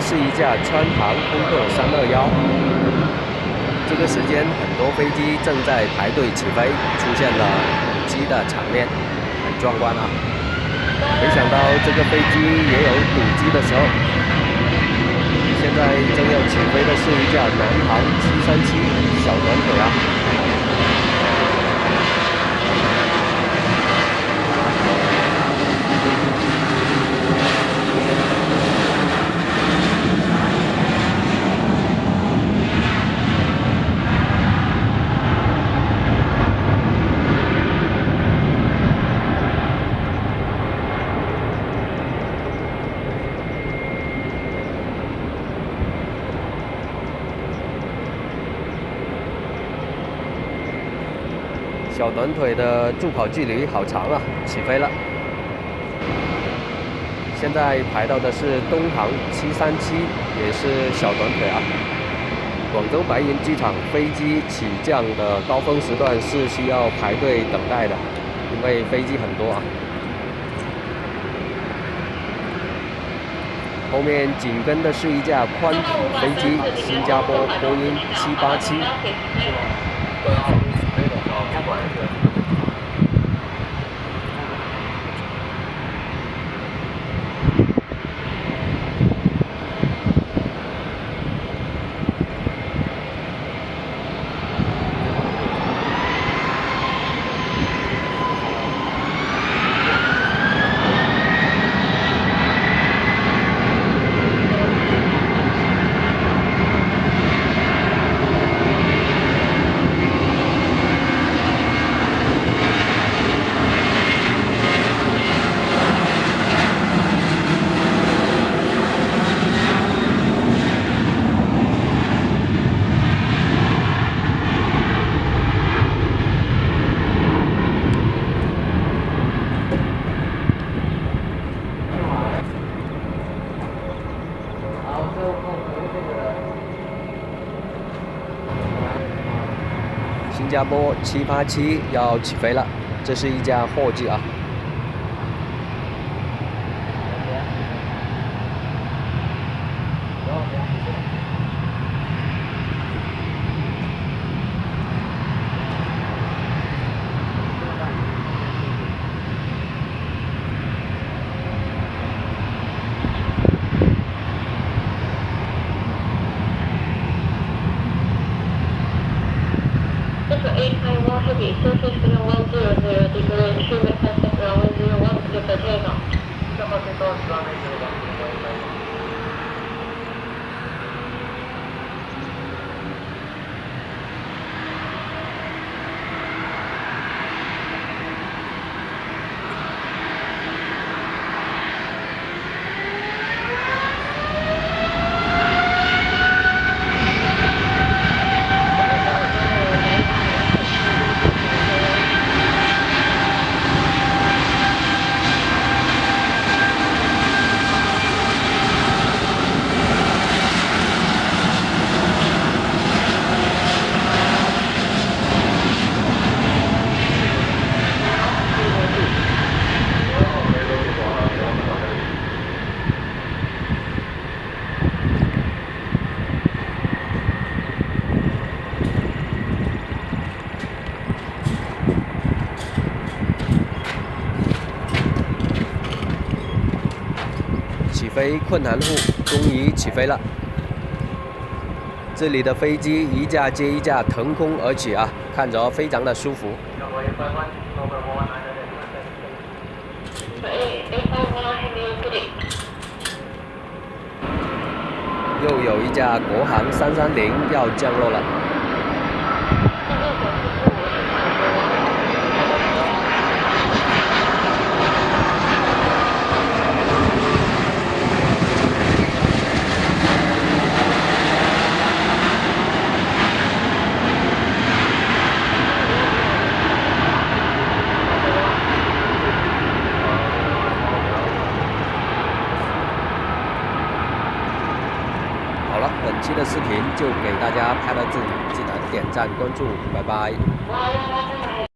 是一架川航空客三二幺。这个时间，很多飞机正在排队起飞，出现了堵机的场面，很壮观啊！没想到这个飞机也有堵机的时候。现在正要起飞的是一架南航七三七小短腿啊。小短腿的助跑距离好长啊！起飞了。现在排到的是东航七三七，也是小短腿啊。广州白云机场飞机起降的高峰时段是需要排队等待的，因为飞机很多啊。后面紧跟的是一架宽体飞机，新加坡波音七八七。新加坡七八七要起飞了，这是一架货机啊。Северо-Северо, Северо-Северо, Северо-Северо, Северо-Северо, Северо-Северо, 起飞困难户终于起飞了，这里的飞机一架接一架腾空而起啊，看着非常的舒服。又有一架国航三三零要降落了。本期的视频就给大家拍到这里，记得点赞关注，拜拜。